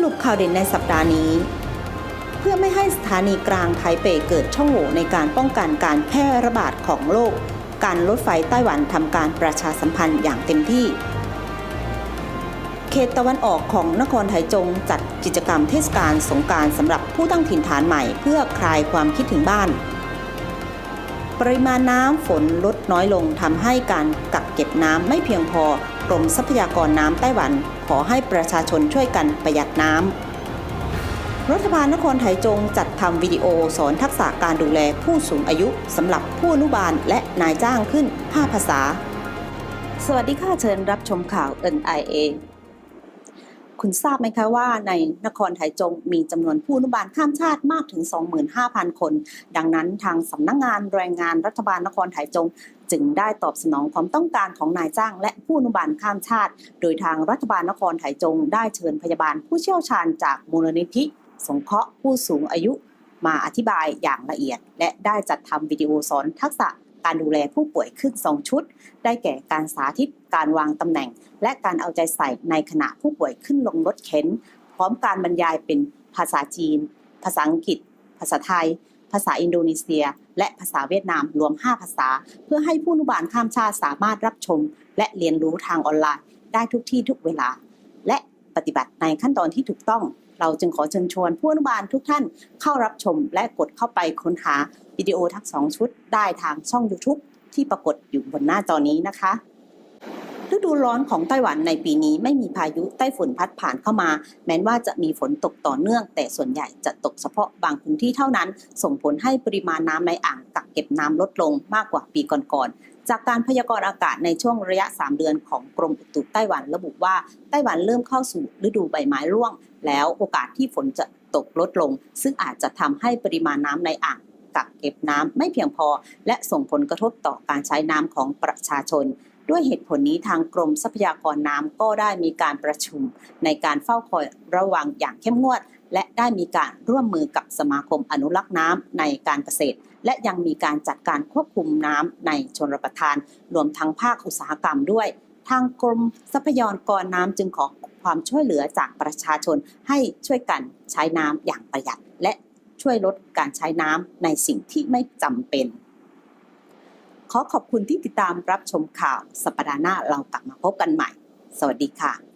สรุปข่าวเด่นในสัปดาห์นี้ เพื่อไม่ให้สถานีกลางไทเปเกิดช่องโหว่ในการป้องกันการแพร่ระบาดของโรคการรถไฟไต้หวันทำการประชาสัมพันธ์อย่างเต็มที่ เขตตะวันออกของนครไถจงจัดกิจกรรมเทศกาลสงการสำหรับผู้ตั้งถิ่นฐานใหม่เพื่อคลายความคิดถึงบ้าน ปริมาณน้ำฝนลดน้อยลงทำให้การกักเก็บน้ำไม่เพียงพอ รมทรัพยากรน้ำไต้หวัน ขอให้ประชาชนช่วยกันประหยัดน้ำ รัฐบาลนครไถจงจัดทำวิดีโอสอนทักษะการดูแลผู้สูงอายุสำหรับผู้อนุบาลและนายจ้างขึ้น 5 ภาษา สวัสดีค่ะเชิญรับชมข่าว NIA คุณทราบไหมคะว่าในนครไถจงมีจำนวนผู้อนุบาลข้ามชาติมากถึง 25,000 คน ดังนั้นทางสำนักงงานแรงงานรัฐบาลนครไถจง จึงได้ตอบสนองความต้องการของนายจ้าง และผู้อนุบาลข้ามชาติ โดยทางรัฐบาลนครไถจง ได้เชิญพยาบาลผู้เชี่ยวชาญจากมูลนิธิ สงเคราะห์ผู้สูงอายุ มาอธิบายอย่างละเอียด และได้จัดทำวิดีโอสอนทักษะ การดูแลผู้ป่วยขึ้น 2 ชุด ได้แก่การสาธิตการวางตำแหน่ง และการเอาใจใส่ในขณะผู้ป่วยขึ้นลงรถเข็น พร้อมการบรรยายเป็นภาษาจีน ภาษาอังกฤษ ภาษาไทย ภาษาอินโดนีเซีย และภาษาเวียดนามรวม 5 ภาษา เพื่อให้ผู้นุบาลข้ามชาติสามารถรับชม และเรียนรู้ทางออนไลน์ ได้ทุกที่ทุกเวลา และปฏิบัติในขั้นตอนที่ถูกต้อง เราจึงขอเชิญชวนผู้อนุบาลทุกท่านเข้ารับชมและกดเข้าไปค้นหาวิดีโอทั้งสองชุดได้ทางช่อง YouTube ที่ปรากฏอยู่บนหน้าจอนี้นะคะ ฤดูร้อนของไต้หวันในปีนี้ไม่มีพายุไต้ฝุ่นพัดผ่านเข้ามา แม้ว่าจะมีฝนตกต่อเนื่อง แต่ส่วนใหญ่จะตกเฉพาะบางพื้นที่เท่านั้น ส่งผลให้ปริมาณน้ำในอ่างกักเก็บน้ำลดลงมากกว่าปีก่อนๆ จากการพยากรณ์อากาศในช่วงระยะ 3 เดือนของกรมอุตุไต้หวันระบุว่าไต้หวันเริ่มเข้าสู่ฤดูใบไม้ร่วง แล้วโอกาสที่ฝนจะตกลดลง ซึ่งอาจจะทำให้ปริมาณน้ำในอ่างกักเก็บน้ำไม่เพียงพอ และส่งผลกระทบต่อการใช้น้ำของประชาชน ด้วยเหตุผลนี้ทางกรมทรัพยากรน้ำก็ได้มีการประชุมในการเฝ้าคอยระวังอย่างเข้มงวด และได้มีการร่วมมือกับสมาคมอนุรักษ์น้ำในการเกษตร และยังมีการจัดการควบคุมน้ำในชนรประทาน รวมทั้งภาคอุตสาหกรรมด้วย ทางกรมทรัพยากรน้ำจึงขอความช่วยเหลือจากประชาชนให้ช่วยกันใช้น้ำอย่างประหยัด และช่วยลดการใช้น้ำในสิ่งที่ไม่จำเป็น ขอขอบคุณที่ติดตามรับชมข่าวสัปดาห์หน้าเรากลับมาพบกันใหม่ สวัสดีค่ะ